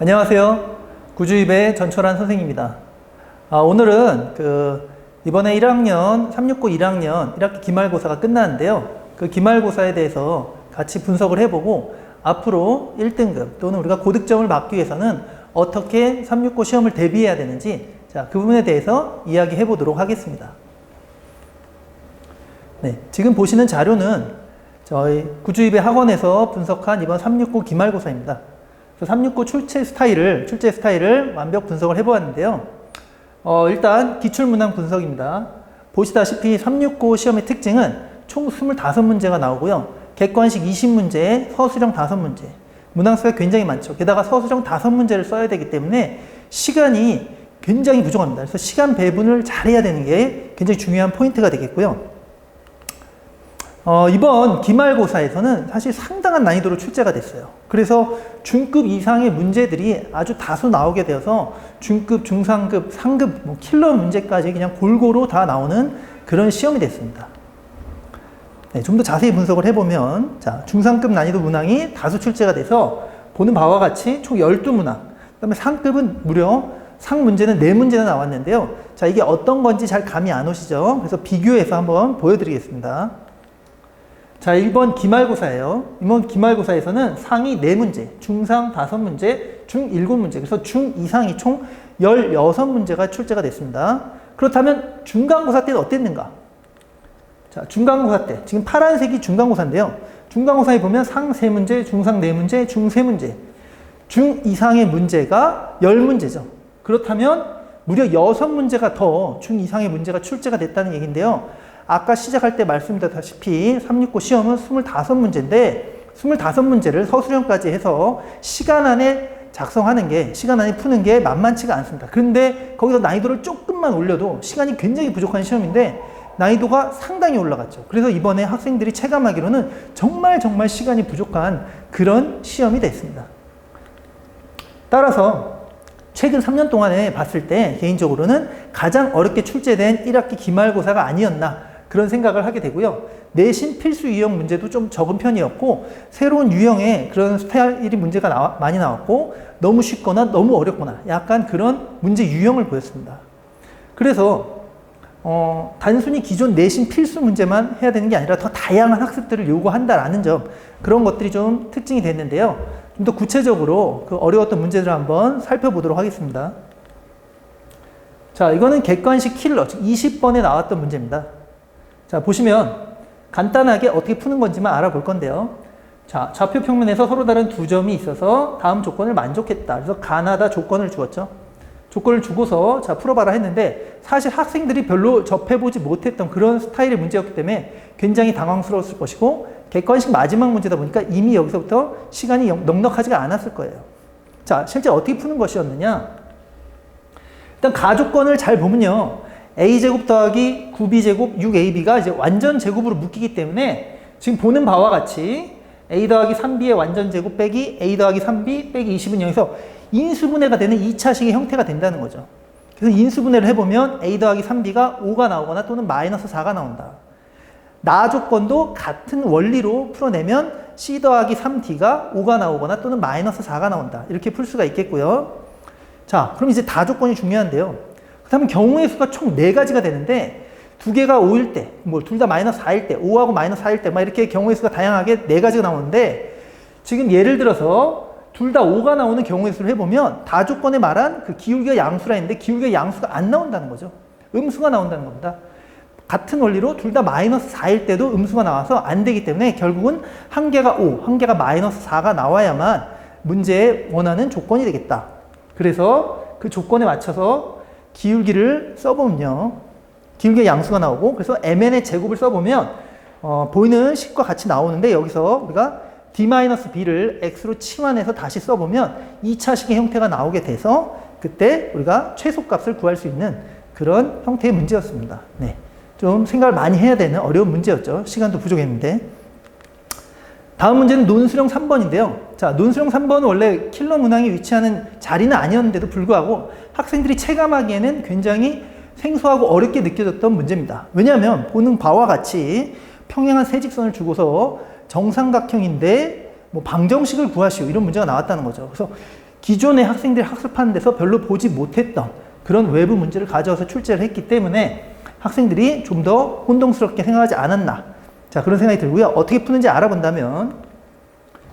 안녕하세요. 구주입의 전철한 선생입니다. 아, 오늘은 그 이번에 1학년 369 1학년 1학기 기말고사가 끝나는데요. 그 기말고사에 대해서 같이 분석을 해보고 앞으로 1등급 또는 우리가 고득점을 받기 위해서는 어떻게 369 시험을 대비해야 되는지 자, 그 부분에 대해서 이야기해 보도록 하겠습니다. 네, 지금 보시는 자료는 저희 구주입의 학원에서 분석한 이번 369 기말고사입니다. 369 출제 스타일을, 출제 스타일을 완벽 분석을 해보았는데요. 어, 일단 기출문항 분석입니다. 보시다시피 369 시험의 특징은 총 25문제가 나오고요. 객관식 20문제, 서술형 5문제. 문항 수가 굉장히 많죠. 게다가 서술형 5문제를 써야 되기 때문에 시간이 굉장히 부족합니다. 그래서 시간 배분을 잘해야 되는 게 굉장히 중요한 포인트가 되겠고요. 어, 이번 기말고사에서는 사실 상당한 난이도로 출제가 됐어요. 그래서 중급 이상의 문제들이 아주 다수 나오게 되어서 중급, 중상급, 상급, 뭐 킬러 문제까지 그냥 골고루 다 나오는 그런 시험이 됐습니다. 네, 좀 더 자세히 분석을 해보면, 자, 중상급 난이도 문항이 다수 출제가 돼서 보는 바와 같이 총 12문항, 그 다음에 상급은 무려 상 문제는 4문제나 나왔는데요. 자, 이게 어떤 건지 잘 감이 안 오시죠? 그래서 비교해서 한번 보여드리겠습니다. 자, 1번 기말고사예요. 이번 기말고사에서는 상위 4문제, 중상 5문제, 중 7문제, 그래서 중 이상이 총 16문제가 출제가 됐습니다. 그렇다면 중간고사 때는 어땠는가? 자, 중간고사 때, 지금 파란색이 중간고사인데요. 중간고사에 보면 상 3문제, 중상 4문제, 중 3문제, 중 이상의 문제가 10문제죠. 그렇다면 무려 6문제가 더 중 이상의 문제가 출제가 됐다는 얘기인데요. 아까 시작할 때 말씀드렸다시피 369 시험은 25문제인데 25문제를 서술형까지 해서 시간 안에 작성하는 게 시간 안에 푸는 게 만만치가 않습니다. 그런데 거기서 난이도를 조금만 올려도 시간이 굉장히 부족한 시험인데 난이도가 상당히 올라갔죠. 그래서 이번에 학생들이 체감하기로는 정말 정말 시간이 부족한 그런 시험이 됐습니다. 따라서 최근 3년 동안에 봤을 때 개인적으로는 가장 어렵게 출제된 1학기 기말고사가 아니었나 그런 생각을 하게 되고요. 내신 필수 유형 문제도 좀 적은 편이었고 새로운 유형의 그런 스타일이 문제가 나와, 많이 나왔고 너무 쉽거나 너무 어렵거나 약간 그런 문제 유형을 보였습니다. 그래서 어, 단순히 기존 내신 필수 문제만 해야 되는 게 아니라 더 다양한 학습들을 요구한다라는 점 그런 것들이 좀 특징이 됐는데요. 좀 더 구체적으로 그 어려웠던 문제들을 한번 살펴보도록 하겠습니다. 자, 이거는 객관식 킬러, 즉 20번에 나왔던 문제입니다. 자, 보시면 간단하게 어떻게 푸는 건지만 알아볼 건데요. 자, 좌표 평면에서 서로 다른 두 점이 있어서 다음 조건을 만족했다. 그래서 가나다 조건을 주었죠. 조건을 주고서 자, 풀어봐라 했는데 사실 학생들이 별로 접해보지 못했던 그런 스타일의 문제였기 때문에 굉장히 당황스러웠을 것이고 객관식 마지막 문제다 보니까 이미 여기서부터 시간이 넉넉하지가 않았을 거예요. 자, 실제 어떻게 푸는 것이었느냐? 일단 가조건을 잘 보면요. A제곱 더하기 9b제곱 6ab가 이제 완전 제곱으로 묶이기 때문에 지금 보는 바와 같이 a 더하기 3b의 완전 제곱 빼기 a 더하기 3b 빼기 20은 여기서 인수분해가 되는 2차식의 형태가 된다는 거죠. 그래서 인수분해를 해보면 a 더하기 3b가 5가 나오거나 또는 마이너스 4가 나온다. 나 조건도 같은 원리로 풀어내면 c 더하기 3d가 5가 나오거나 또는 마이너스 4가 나온다. 이렇게 풀 수가 있겠고요. 자, 그럼 이제 다 조건이 중요한데요. 그렇다면 경우의 수가 총 4가지가 되는데 두 개가 5일 때, 뭐 둘 다 마이너스 4일 때, 5하고 마이너스 4일 때, 막 이렇게 경우의 수가 다양하게 4가지가 나오는데 지금 예를 들어서 둘 다 5가 나오는 경우의 수를 해보면 다 조건에 말한 그 기울기가 양수라 했는데 기울기가 양수가 안 나온다는 거죠. 음수가 나온다는 겁니다. 같은 원리로 둘 다 마이너스 4일 때도 음수가 나와서 안 되기 때문에 결국은 한 개가 5, 한 개가 마이너스 4가 나와야만 문제에 원하는 조건이 되겠다. 그래서 그 조건에 맞춰서 기울기를 써보면요. 기울기 양수가 나오고 그래서 mn의 제곱을 써보면 어, 보이는 식과 같이 나오는데 여기서 우리가 d-b를 x로 치환해서 다시 써보면 2차식의 형태가 나오게 돼서 그때 우리가 최소값을 구할 수 있는 그런 형태의 문제였습니다. 네. 좀 생각을 많이 해야 되는 어려운 문제였죠. 시간도 부족했는데. 다음 문제는 논수령 3번인데요. 자, 논수령 3번은 원래 킬러 문항이 위치하는 자리는 아니었는데도 불구하고 학생들이 체감하기에는 굉장히 생소하고 어렵게 느껴졌던 문제입니다. 왜냐하면 보는 바와 같이 평행한 세 직선을 주고서 정삼각형인데 뭐 방정식을 구하시오 이런 문제가 나왔다는 거죠. 그래서 기존의 학생들이 학습하는 데서 별로 보지 못했던 그런 외부 문제를 가져와서 출제를 했기 때문에 학생들이 좀 더 혼동스럽게 생각하지 않았나. 자, 그런 생각이 들고요. 어떻게 푸는지 알아본다면,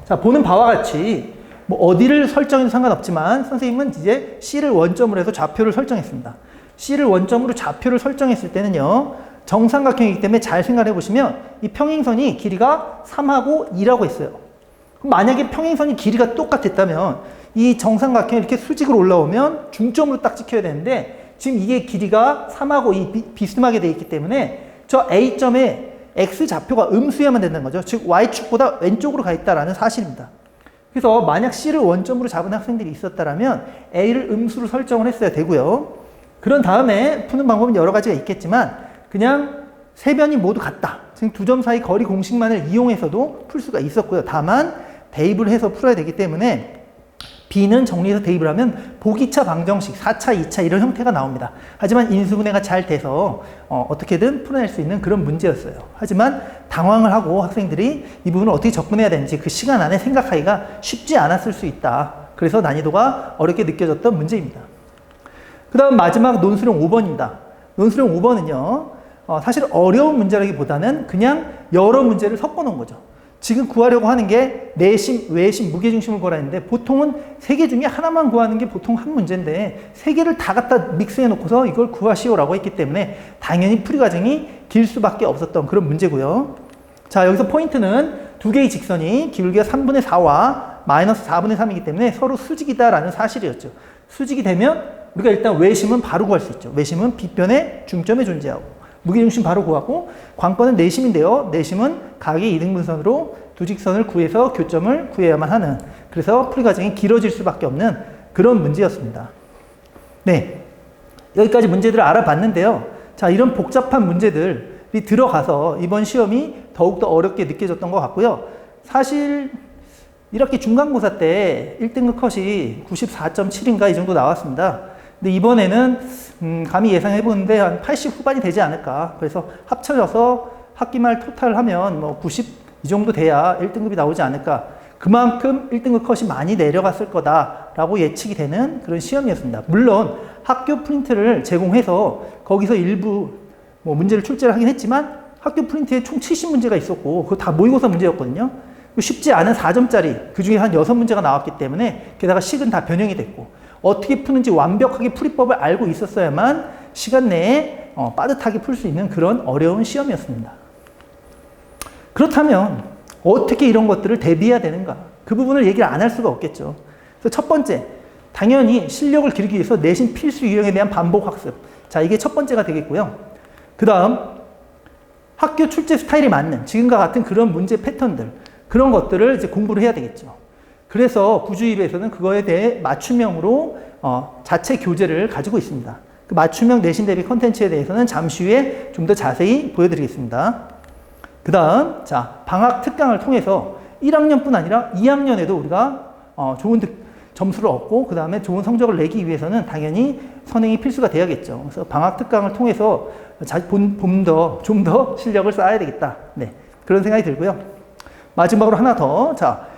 자, 보는 바와 같이 뭐 어디를 설정해도 상관없지만 선생님은 이제 C를 원점으로 해서 좌표를 설정했습니다. C를 원점으로 좌표를 설정했을 때는요, 정삼각형이기 때문에 잘 생각해 보시면 이 평행선이 길이가 3하고 2라고 했어요. 만약에 평행선이 길이가 똑같았다면 이 정삼각형이 이렇게 수직으로 올라오면 중점으로 딱 찍혀야 되는데 지금 이게 길이가 3하고 2 비, 비스듬하게 돼 있기 때문에 저 A점에 X 좌표가 음수여야만 된다는 거죠. 즉 Y축보다 왼쪽으로 가 있다라는 사실입니다. 그래서 만약 C를 원점으로 잡은 학생들이 있었다라면 A를 음수로 설정을 했어야 되고요. 그런 다음에 푸는 방법은 여러 가지가 있겠지만 그냥 세 변이 모두 같다. 즉 두 점 사이 거리 공식만을 이용해서도 풀 수가 있었고요. 다만 대입을 해서 풀어야 되기 때문에 B는 정리해서 대입을 하면 보기차 방정식 4차, 2차 이런 형태가 나옵니다. 하지만 인수분해가 잘 돼서 어, 어떻게든 풀어낼 수 있는 그런 문제였어요. 하지만 당황을 하고 학생들이 이 부분을 어떻게 접근해야 되는지 그 시간 안에 생각하기가 쉽지 않았을 수 있다. 그래서 난이도가 어렵게 느껴졌던 문제입니다. 그 다음 마지막 논술형 5번입니다. 논술형 5번은요, 어, 사실 어려운 문제라기보다는 그냥 여러 문제를 섞어 놓은 거죠. 지금 구하려고 하는 게 내심, 외심, 무게중심을 구하라 했는데 보통은 세 개 중에 하나만 구하는 게 보통 한 문제인데 세 개를 다 갖다 믹스해 놓고서 이걸 구하시오라고 했기 때문에 당연히 풀이 과정이 길 수밖에 없었던 그런 문제고요. 자, 여기서 포인트는 두 개의 직선이 기울기가 3분의 4와 마이너스 4분의 3이기 때문에 서로 수직이다라는 사실이었죠. 수직이 되면 우리가 일단 외심은 바로 구할 수 있죠. 외심은 빗변의 중점에 존재하고 무게중심 바로 구하고 관건은 내심인데요. 내심은 각의 이등분선으로 두 직선을 구해서 교점을 구해야만 하는 그래서 풀이 과정이 길어질 수밖에 없는 그런 문제였습니다. 네. 여기까지 문제들을 알아봤는데요. 자, 이런 복잡한 문제들이 들어가서 이번 시험이 더욱더 어렵게 느껴졌던 것 같고요. 사실 1학기 중간고사 때 1등급 컷이 94.7인가 이 정도 나왔습니다. 근데 이번에는 음, 감히 예상해 보는데 한 80 후반이 되지 않을까. 그래서 합쳐져서 학기 말 토탈 하면 뭐 90 이 정도 돼야 1등급이 나오지 않을까. 그만큼 1등급 컷이 많이 내려갔을 거다라고 예측이 되는 그런 시험이었습니다. 물론 학교 프린트를 제공해서 거기서 일부 뭐 문제를 출제를 하긴 했지만 학교 프린트에 총 70문제가 있었고 그거 다 모의고사 문제였거든요. 쉽지 않은 4점짜리 그 중에 한 6문제가 나왔기 때문에 게다가 식은 다 변형이 됐고 어떻게 푸는지 완벽하게 풀이법을 알고 있었어야만 시간 내에 어, 빠듯하게 풀 수 있는 그런 어려운 시험이었습니다. 그렇다면 어떻게 이런 것들을 대비해야 되는가? 그 부분을 얘기를 안 할 수가 없겠죠. 그래서 첫 번째, 당연히 실력을 기르기 위해서 내신 필수 유형에 대한 반복 학습. 자, 이게 첫 번째가 되겠고요. 그 다음, 학교 출제 스타일에 맞는 지금과 같은 그런 문제 패턴들, 그런 것들을 이제 공부를 해야 되겠죠. 그래서 구주입에서는 그거에 대해 맞춤형으로 어, 자체 교재를 가지고 있습니다. 그 맞춤형 내신 대비 컨텐츠에 대해서는 잠시 후에 좀 더 자세히 보여드리겠습니다. 그 다음, 자, 방학 특강을 통해서 1학년뿐 아니라 2학년에도 우리가 어, 좋은 득, 점수를 얻고 그 다음에 좋은 성적을 내기 위해서는 당연히 선행이 필수가 돼야겠죠. 그래서 방학 특강을 통해서 봄더 좀 더 실력을 쌓아야 되겠다. 네, 그런 생각이 들고요. 마지막으로 하나 더, 자,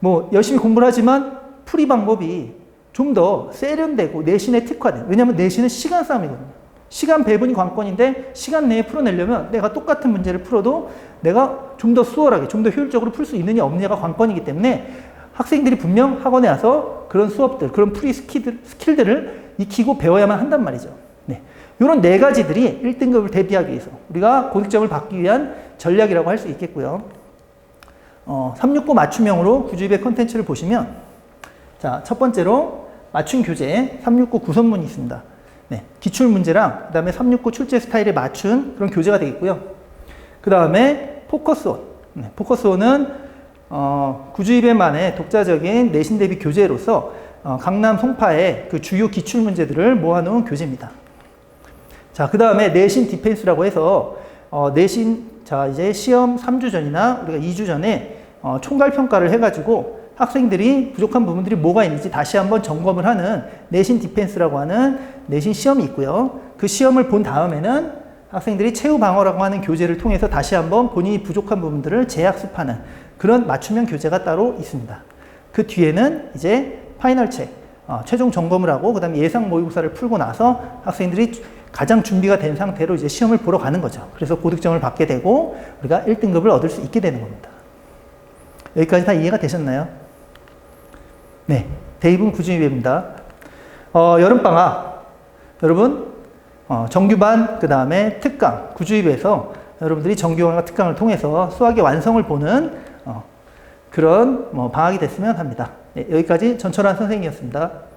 뭐 열심히 공부를 하지만 풀이 방법이 좀 더 세련되고 내신에 특화된. 왜냐하면 내신은 시간 싸움이거든요. 시간 배분이 관건인데 시간 내에 풀어내려면 내가 똑같은 문제를 풀어도 내가 좀 더 수월하게, 좀 더 효율적으로 풀 수 있느냐 없느냐가 관건이기 때문에 학생들이 분명 학원에 와서 그런 수업들, 그런 프리 스킬들, 스킬들을 익히고 배워야만 한단 말이죠. 네. 이런 네 가지들이 1등급을 대비하기 위해서 우리가 고득점을 받기 위한 전략이라고 할 수 있겠고요. 어, 369 맞춤형으로 구주입의 컨텐츠를 보시면 자, 첫 번째로 맞춤 교재 369 구선문이 있습니다. 네, 기출 문제랑 그다음에 369 출제 스타일에 맞춘 그런 교재가 되겠고요. 그다음에 포커스온. 네, 포커스온은 어, 구주입에만의 독자적인 내신 대비 교재로서 어, 강남 송파의 그 주요 기출 문제들을 모아놓은 교재입니다. 자, 그 다음에 내신 디펜스라고 해서 어, 내신 자 이제 시험 3주 전이나 우리가 2주 전에 어, 총괄 평가를 해가지고 학생들이 부족한 부분들이 뭐가 있는지 다시 한번 점검을 하는 내신 디펜스라고 하는 내신 시험이 있고요. 그 시험을 본 다음에는 학생들이 최후 방어라고 하는 교재를 통해서 다시 한번 본인이 부족한 부분들을 재학습하는 그런 맞춤형 교재가 따로 있습니다. 그 뒤에는 이제 파이널 책, 어, 최종 점검을 하고 그다음에 예상 모의고사를 풀고 나서 학생들이 가장 준비가 된 상태로 이제 시험을 보러 가는 거죠. 그래서 고득점을 받게 되고 우리가 1등급을 얻을 수 있게 되는 겁니다. 여기까지 다 이해가 되셨나요? 네, 대입은 구준위입니다. 어, 여름방학 여러분 어, 정규반 그 다음에 특강 구주입에서 여러분들이 정규반과 특강을 통해서 수학의 완성을 보는 어, 그런 뭐 방학이 됐으면 합니다. 네, 여기까지 전철환 선생님이었습니다.